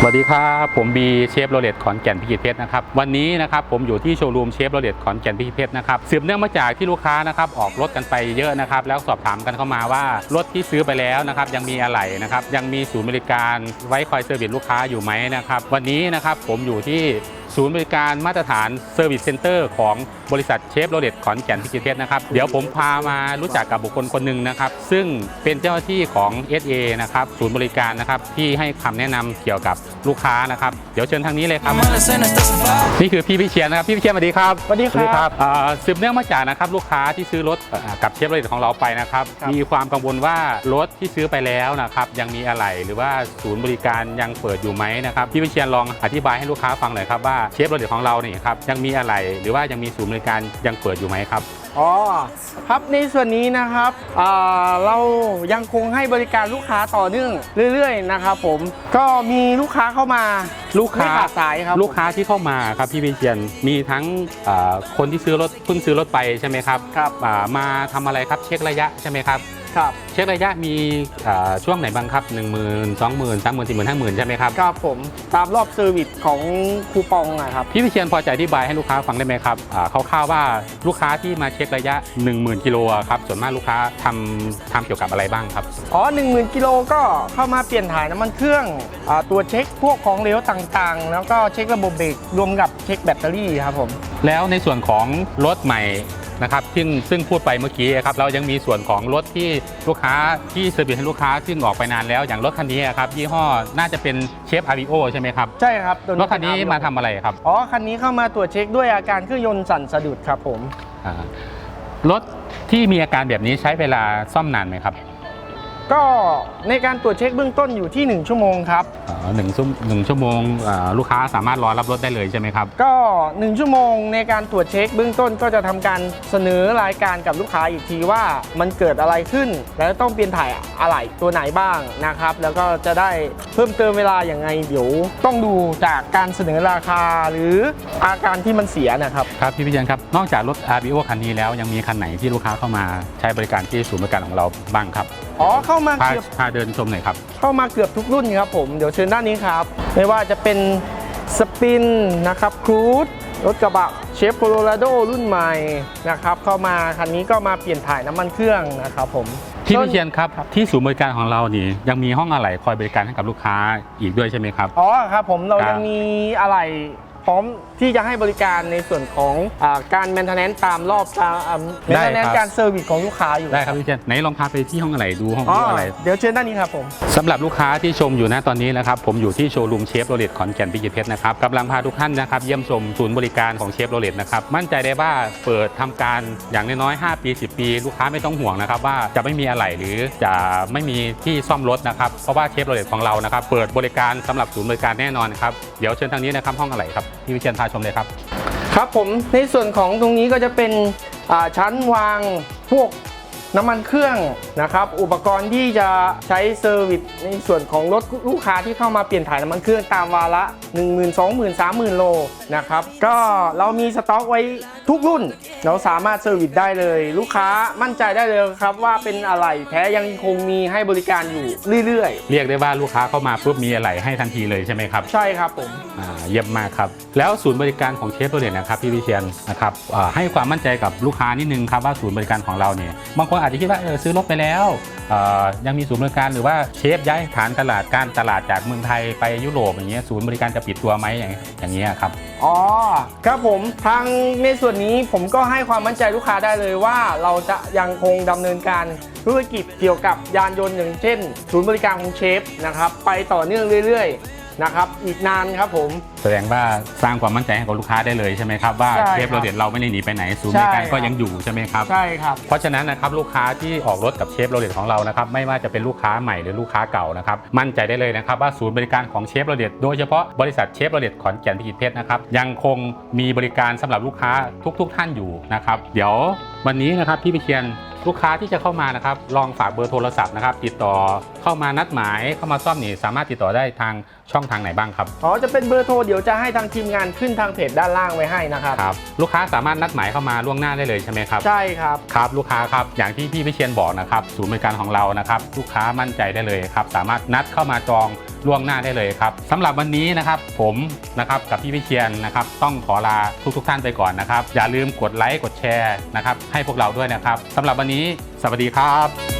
สวัสดีครับ ผมบีเชฟโรเลตขอนแก่นพิจิตรเพชรนะครับวันนี้นะครับผมอยู่ที่โชว์รูมเชฟโรเลตขอนแก่นพิจิตรเพชรนะครับสืบเนื่องมาจากที่ลูกค้านะครับออกรถกันไปเยอะนะครับแล้วสอบถามกันเข้ามาว่ารถที่ซื้อไปแล้วนะครับยังมีอะไรนะครับยังมีศูนย์บริการไว้คอยเซอร์วิสลูกค้าอยู่ไหมนะครับวันนี้นะครับผมอยู่ที่ ศูนย์บริการมาตรฐานเซอร์วิสเซ็นเตอร์ของบริษัทเชฟโรเลตขอนแก่นพิจิตรเพชรนะครับ เดี๋ยวผมพามารู้จักกับบุคคลคนหนึ่งนะครับ ซึ่งเป็นเจ้าหน้าที่ของ SA นะครับ ศูนย์บริการนะครับ ที่ให้คำแนะนำเกี่ยวกับลูกค้านะครับ เดี๋ยวเชิญทางนี้เลยครับ นี่คือพี่พิเชียนนะครับ พี่พิเชียนสวัสดีครับสวัสดีครับอ่าสืบเนื่องมาจากนะครับลูกค้าที่ซื้อรถอ่ากับเชฟโรเลตของเราไปนะครับครับ มีความกังวลว่ารถที่ซื้อไปแล้วนะครับยังมีอะไรหรือว่าศูนย์บริการยังเปิดอยู่ไหมนะครับพี่พิเชียนลองอธิบายให้ลูกค้าฟังหน่อยครับว่าเชฟโรเลตของเราเนี่ยครับยังมีอะไรหรือว่ายังมีศูนย์บริการยังเปิดอยู่ไหมครับ อ๋อครับในส่วนนี้นะครับอ่าเรายังคงให้บริการลูกค้าต่อเนื่องเรื่อยๆนะครับผมก็มีลูกค้าเข้ามาลูกค้า ไม่ขาดสายครับลูกค้าที่เข้ามาครับพี่พิเชียนมีทั้งอ่าคนที่ซื้อรถเพิ่งซื้อรถไปใช่ไหมครับครับ อ่ามาทำอะไรครับเช็คระยะใช่ไหมครับ ครับเช็คระยะมีอ่าช่วงไหนบ้างครับ 1 0 0 0 0 2 0 0 0 0 3 0 0 0 0 4 0 0 0 0 5 0 0 0 ใช่ไหมครับ ครับผมตามรอบเซอร์วิสของคูปองอะครับ พี่วิเชียนพอจะอธิบายให้ลูกค้าฟังได้ไหมครับอ่าคร่าวๆว่าลูกค้าที่มาเช็คระยะ 10,000กิโลอะครับส่วนมากลูกค้าทำทำเกี่ยวกับอะไรบ้างครับ อ๋อ 1 0,000 กิโลก็เข้ามาเปลี่ยนถ่ายน้ำมันเครื่องอาตัวเช็คพวกของเหลวต่างๆ แล้วก็เช็คระบบเบรกรวมกับเช็คแบตเตอรี่ครับผม แล้วในส่วนของรถใหม่ นะครับซึ่งซึ่งพูดไปเมื่อกี้ครับเรายังมีส่วนของรถที่ลูกค้าที่เซอร์วิสให้ลูกค้าซึ่งออกไปนานแล้วอย่างรถคันนี้ครับยี่ห้อน่าจะเป็นเชฟอาริโอใช่ไหมครับใช่ครับตัวรถคันนี้เป็มาทำอะไรครับอ๋อคันนี้เข้ามาตรวจเช็คด้วยอาการเครื่องยนต์สั่นสะดุดครับผมอ่ารถที่มีอาการแบบนี้ใช้เวลาซ่อมนานไหมครับ ก็ในการตรวจเช็คเบื้องต้นอยู่ที่ 1 ชั่วโมงครับ อ๋อหนึ่งชั่วหนึ่งชั่วโมงอ่าลูกค้าสามารถรอรับรถได้เลยใช่ไหมครับ ก็ 1 ชั่วโมงในการตรวจเช็คเบื้องต้นก็จะทำการเสนอรายการกับลูกค้าอีกทีว่ามันเกิดอะไรขึ้น แล้วต้องเปลี่ยนถ่ายอะไรตัวไหนบ้างนะครับ แล้วก็จะได้เพิ่มเติมเวลาอย่างไงเดี๋ยวต้องดูจากการเสนอราคาหรืออาการที่มันเสียนะครับ ครับพี่พิจันครับ นอกจากรถ RBO คันนี้แล้วยังมีคันไหนที่ลูกค้าเข้ามาใช้บริการที่ศูนย์บริการของเราบ้างครับ อ๋อเข้ามาพาเกือบพาเดินชมหน่อยครับ เข้ามาเกือบทุกรุ่นครับผมเดี๋ยวเชิญด้านนี้ครับ ไม่ว่าจะเป็นสปินนะครับครูดรถกระบะเชฟโคโลราโดรุ่นใหม่นะครับเข้ามาคันนี้ก็มาเปลี่ยนถ่ายน้ำมันเครื่องนะครับผมพี่พิเชียนครับที่ศูนย์บริการของเรานี่ยังมีห้องอะไหล่คอยบริการให้กับลูกค้าอีกด้วยใช่ไหมครับอ๋อครับผมเราครับยังมีอะไร พร้อมที่จะให้บริการในส่วนของอาการแมนเทนแนนตามรอบตามแมนเทนแนนการเซอร์วิสของลูกค้าอยู่ได้ครับพี่พิเชียนไหนลองพาไปที่ห้องอะไหล่ดูห้องอ๋อดูอะไร เดี๋ยวเชิญด้านนี้ครับผม สำหรับลูกค้าที่ชมอยู่นะตอนนี้นะครับผมอยู่ที่โชว์รูมเชฟโรเลตขอนแก่นพิจิตรเพชรนะครับกำลังพาทุกท่านนะครับเยี่ยมชมศูนย์บริการของเชฟโรเลตนะครับมั่นใจได้ว่าเปิดทำการอย่างน้อยๆ5ปี 10 ปี ลูกค้าไม่ต้องห่วงนะครับว่าจะไม่มีอะไรหรือจะไม่มีที่ซ่อมรถนะครับเพราะว่าเชฟโรเลตของเรานะครับเปิดบริการสำหรับศูนย์บริการแน่นอนครับเดี๋ยวเชิญทางนี้นะครับห้องอะไหล่ครับ พี่วิเชียนพาชมเลยครับ ครับผมในส่วนของตรงนี้ก็จะเป็นชั้นวางพวก น้ำมันเครื่องนะครับ อุปกรณ์ที่จะใช้เซอร์วิสในส่วนของรถลูกค้าที่เข้ามาเปลี่ยนถ่ายน้ำมันเครื่องตามวาระ 1 0 0 0 0 2 0 0 0 0 3 0 0 0 0 โลนะครับ ก็เรามีสต็อกไว้ทุกรุ่น เราสามารถเซอร์วิสได้เลย ลูกค้ามั่นใจได้เลยครับว่าเป็นอะไรแท้ยังคงมีให้บริการอยู่เรื่อยเรียกได้ว่าลูกค้าเข้ามาปุ๊บมีอะไรให้ทันทีเลยใช่ไหมครับ ๆ ใช่ครับผม อ่าเยี่ยมมากครับ แล้วศูนย์บริการของเชฟโรเลตนะครับพี่วิเชียนนะครับอ่าให้ความมั่นใจกับลูกค้านิดนึงครับว่าศูนย์บริการของเราเนี่ยบางคนอาจจะคิดว่าเออซื้อรถไปแล้วยังมีศูนย์บริการหรือว่าเชฟย้ายฐานตลาดการตลาดจากเมืองไทยไปยุโรปอย่างเงี้ยศูนย์บริการจะปิดตัวไหมอย่างอย่างเงี้ยครับอ๋อครับผมทางในส่วนนี้ผมก็ให้ความมั่นใจลูกค้าได้เลยว่าเราจะยังคงดำเนินการธุรกิจเกี่ยวกับยานยนต์อย่างเช่น ศูนย์บริการของเชฟนะครับไปต่อเนื่องเรื่อยๆ นะครับอีกนานครับผม แสดงว่าสร้างความมั่นใจให้กับลูกค้าได้เลยใช่ไหมครับว่าใช่ครับเชฟโรเลตเราไม่ได้หนีไปไหนศูนย์บริการใช่ครับ ก็ยังอยู่ใช่ไหมครับ ใช่ครับ เพราะฉะนั้นนะครับลูกค้าที่ออกรถกับเชฟโรเลตของเรานะครับไม่ว่าจะเป็นลูกค้าใหม่หรือลูกค้าเก่านะครับมั่นใจได้เลยนะครับว่าศูนย์บริการของเชฟโรเลตโดยเฉพาะบริษัทเชฟโรเลตขอนแก่นพิจิตรเพชรนะครับยังคงมีบริการสำหรับลูกค้าทุก ๆ ท่านอยู่นะครับเดี๋ยววันนี้นะครับพี่พิเชียนข ลูกค้าที่จะเข้ามานะครับลองฝากเบอร์โทรศัพท์นะครับติดต่อเข้ามานัดหมายเข้ามาซ่อมนี่สามารถติดต่อได้ทางช่องทางไหนบ้างครับอ๋อจะเป็นเบอร์โทรเดี๋ยวจะให้ทางทีมงานขึ้นทางเพจด้านล่างไว้ให้นะครับครับลูกค้าสามารถนัดหมายเข้ามาล่วงหน้าได้เลยใช่ไหมครับ ใช่ครับครับลูกค้าครับอย่างที่พี่วิเชียนบอกนะครับศูนย์บริการของเรานะครับลูกค้ามั่นใจได้เลยครับสามารถนัดเข้ามาจองล่วงหน้าได้เลยครับสำหรับวันนี้นะครับผมนะครับกับพี่วิเชียนนะครับต้องขอลาทุกทกท่านไปก่อนนะครับ อย่าลืมกดไลค์กดแชร์นะครับให้พวกเราด้วยนะครับสำหรับวันนี้สวัสดีครับ